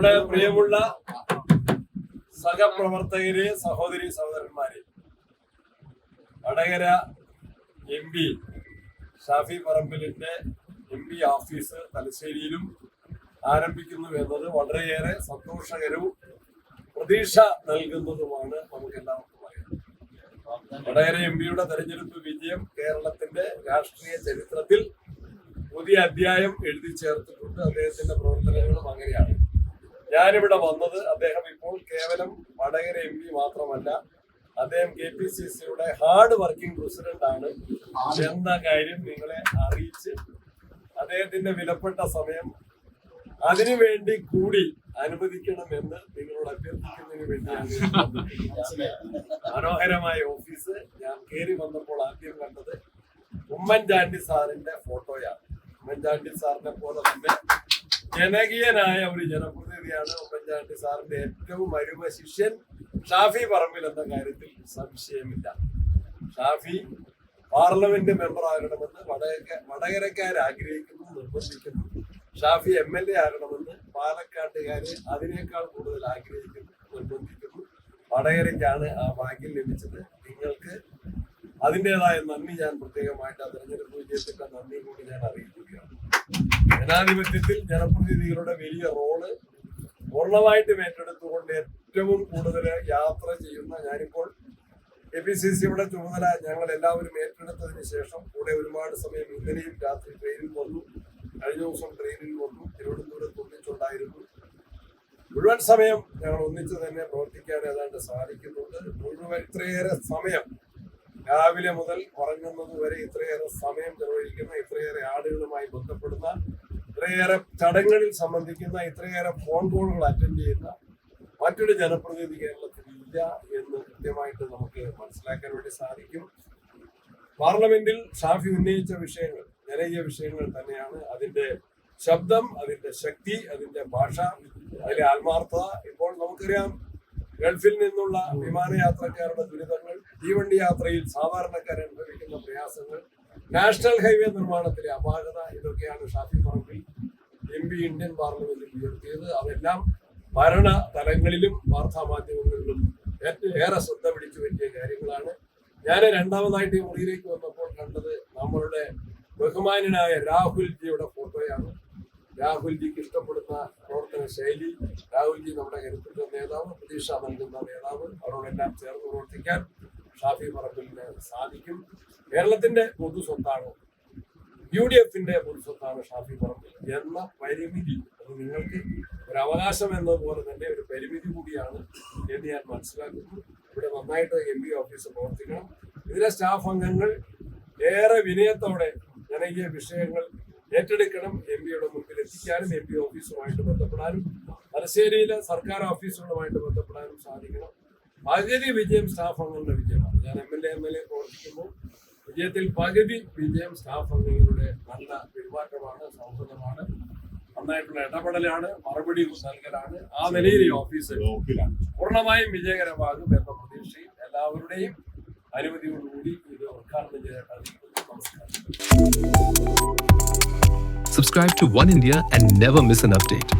നമ്മുടെ പ്രിയമുള്ള സഹപ്രവർത്തകരെ സഹോദരി സഹോദരന്മാരെ. വടകര എം പി ഷാഫി പറമ്പിലിന്റെ എം പി ഓഫീസ് തലശ്ശേരിയിലും ആരംഭിക്കുന്നു എന്നത് വളരെയേറെ സന്തോഷകരവും പ്രതീക്ഷ നൽകുന്നതുമാണ് നമുക്ക് എല്ലാവർക്കും അറിയാം. വടകര എം പിയുടെ തെരഞ്ഞെടുപ്പ് വിജയം കേരളത്തിന്റെ രാഷ്ട്രീയ ചരിത്രത്തിൽ പുതിയ അധ്യായം എഴുതി ചേർത്തിട്ടുണ്ട്. അദ്ദേഹത്തിന്റെ പ്രവർത്തനങ്ങളും അങ്ങനെയാണ്. ഞാനിവിടെ വന്നത് അദ്ദേഹം ഇപ്പോൾ കേവലം വടകര എം പി മാത്രമല്ല അദ്ദേഹം കെ പി സി സിയുടെ ഹാർഡ് വർക്കിംഗ് പ്രസിഡന്റ് ആണ് എന്ന കാര്യം നിങ്ങളെ അറിയിച്ച് അദ്ദേഹത്തിന്റെ വിലപ്പെട്ട സമയം അതിനുവേണ്ടി കൂടി അനുവദിക്കണമെന്ന് നിങ്ങളോട് അഭ്യർത്ഥിക്കുന്നതിന് വേണ്ടിയാണ്. മനോഹരമായ ഓഫീസ് ഞാൻ കയറി വന്നപ്പോൾ ആദ്യം കണ്ടത് ഉമ്മൻചാണ്ടി സാറിന്റെ ഫോട്ടോയാണ് ഉമ്മൻചാണ്ടി സാറിനെ പോലെ തന്നെ ജനകീയനായ ഒരു ജനപ്രതിനിധിയാണ് ഉമ്മൻചാണ്ടി സാറിന്റെ ഏറ്റവും അരുമ ശിഷ്യൻ. ഷാഫി പറമ്പിൽ എന്ന കാര്യത്തിൽ സംശയമില്ല. ഷാഫി പാർലമെന്റ് മെമ്പർ ആകണമെന്ന് വടകര വടകരക്കാർ ആഗ്രഹിക്കുന്നു നിർബന്ധിക്കുന്നു. ഷാഫി എം എൽ എ ആകണമെന്ന് പാലക്കാട്ടുകാര് അതിനേക്കാൾ കൂടുതൽ ആഗ്രഹിക്കുന്നു നിർബന്ധിക്കുന്നു. വടകരയ്ക്കാണ് ആ ഭാഗ്യം ലഭിച്ചത്. നിങ്ങൾക്ക് അതിന്റെതായ നന്ദി ഞാൻ പ്രത്യേകമായിട്ട് ആ തെരഞ്ഞെടുപ്പ് വിജയത്തിന്റെ നന്ദി കൂടി ഞാൻ അറിയിക്കുകയാണ് ജനാധിപത്യത്തിൽ ജനപ്രതിനിധികളുടെ വലിയ റോൾ പൂർണമായിട്ടും ഏറ്റെടുത്തുകൊണ്ട് ഏറ്റവും കൂടുതൽ യാത്ര ചെയ്യുന്ന ഞാനിപ്പോൾ എ പി സി സിയുടെ ചുമതല ഞങ്ങൾ എല്ലാവരും ഏറ്റെടുത്തതിന് ശേഷം കൂടെ ഒരുപാട് സമയം ഇന്നലെയും രാത്രി ട്രെയിനിൽ വന്നു. കഴിഞ്ഞ ദിവസം ട്രെയിനിൽ വന്നു. തിരുവനന്തപുരത്ത് ഒന്നിച്ചുണ്ടായിരുന്നു. മുഴുവൻ സമയം ഞങ്ങൾ ഒന്നിച്ച് തന്നെ പ്രവർത്തിക്കാൻ ഏതാണ്ട് സാധിക്കുന്നുണ്ട്. മുഴുവൻ ഇത്രയേറെ സമയം രാവിലെ മുതൽ ഉറങ്ങുന്നത് വരെ ഇത്രയേറെ സമയം ചെലവഴിക്കുന്ന ഇത്രയേറെ ആളുകളുമായി ബന്ധപ്പെടുന്ന ഇത്രയേറെ ചടങ്ങുകളിൽ സംബന്ധിക്കുന്ന ഇത്രയേറെ ഫോൺ കോളുകൾ അറ്റൻഡ് ചെയ്യുന്ന മറ്റൊരു ജനപ്രതിനിധി കേരളത്തിൽ ഇല്ല എന്ന് കൃത്യമായിട്ട് നമുക്ക് മനസ്സിലാക്കാൻ വേണ്ടി സാധിക്കും. പാർലമെന്റിൽ ഷാഫി ഉന്നയിച്ച വിഷയങ്ങൾ ജനകീയ വിഷയങ്ങൾ തന്നെയാണ്. അതിന്റെ ശബ്ദം അതിന്റെ ശക്തി അതിന്റെ ഭാഷ അതിലെ ആത്മാർത്ഥത. ഇപ്പോൾ നമുക്കറിയാം ഗൾഫിൽ നിന്നുള്ള വിമാനയാത്രക്കാരുടെ ദുരിതങ്ങൾ തീവണ്ടി യാത്രയിൽ സാധാരണക്കാർ അനുഭവിക്കുന്ന പ്രയാസങ്ങൾ നാഷണൽ ഹൈവേ നിർമ്മാണത്തിലെ അപാകത ഇതൊക്കെയാണ് Shafi Parambil. M P Indian പാർലമെന്റിൽ ഉയർത്തിയത്. അതെല്ലാം ഭരണ തലങ്ങളിലും വാർത്താ മാധ്യമങ്ങളിലും ഏറ്റവും ഏറെ ശ്രദ്ധ പിടിച്ചു പറ്റിയ കാര്യങ്ങളാണ്. ഞാൻ രണ്ടാമതായിട്ട് ഈ മുറിയിലേക്ക് വന്നപ്പോൾ കണ്ടത് നമ്മളുടെ ബഹുമാനായ രാഹുൽജിയുടെ ഫോട്ടോയാണ്. രാഹുൽജിക്ക് ഇഷ്ടപ്പെടുന്ന പ്രവർത്തന ശൈലി രാഹുൽജി നമ്മുടെ കരുത്തുറ്റ നേതാവ് പ്രതീക്ഷ നൽകുന്ന നേതാവ് അവരോടെല്ലാം ചേർന്ന് പ്രവർത്തിക്കാൻ ഷാഫി പറമ്പിലിന് സാധിക്കും. കേരളത്തിന്റെ പൊതു സ്വത്താണ് യു ഡി എഫിന്റെ പുരുഷത്താണ് ഷാഫി പറമ്പിൽ. എന്ന പരിമിതി അത് നിങ്ങൾക്ക് ഒരു അവകാശം എന്നതുപോലെ തന്നെ ഒരു പരിമിതി കൂടിയാണ് എന്ന് ഞാൻ മനസ്സിലാക്കുന്നു. ഇവിടെ നന്നായിട്ട് എം പി ഓഫീസ് പ്രവർത്തിക്കണം. ഇതിലെ സ്റ്റാഫ് അംഗങ്ങൾ ഏറെ വിനയത്തോടെ ജനകീയ വിഷയങ്ങൾ ഏറ്റെടുക്കണം. എം പിയുടെ മുമ്പിൽ എത്തിക്കാനും എം പി ഓഫീസുമായിട്ട് ബന്ധപ്പെടാനും തലശ്ശേരിയിലെ സർക്കാർ ഓഫീസുകളുമായിട്ട് ബന്ധപ്പെടാനും സാധിക്കണം. പകുതി വിജയം സ്റ്റാഫ് അംഗങ്ങളുടെ വിജയമാണ്. ഞാൻ M L A M L A പ്രവർത്തിക്കുമ്പോൾ വിജയത്തിൽ പകുതി വിജയം സ്റ്റാഫ് അംഗങ്ങളുടെ നല്ല പെരുമാറ്റമാണ് സൗഹൃദമാണ്. നന്നായിട്ടുള്ള ഇടപെടലാണ് മറുപടി നൽകലാണ്. ആ നിലയിൽ ഈ ഓഫീസ് പൂർണമായും വിജയകരമാകും എന്ന പ്രതീക്ഷയിൽ എല്ലാവരുടെയും അനുമതിയോടുകൂടി ഇത് ഉദ്ഘാടനം ചെയ്തിട്ടുണ്ട് Subscribe to One India and never miss an update.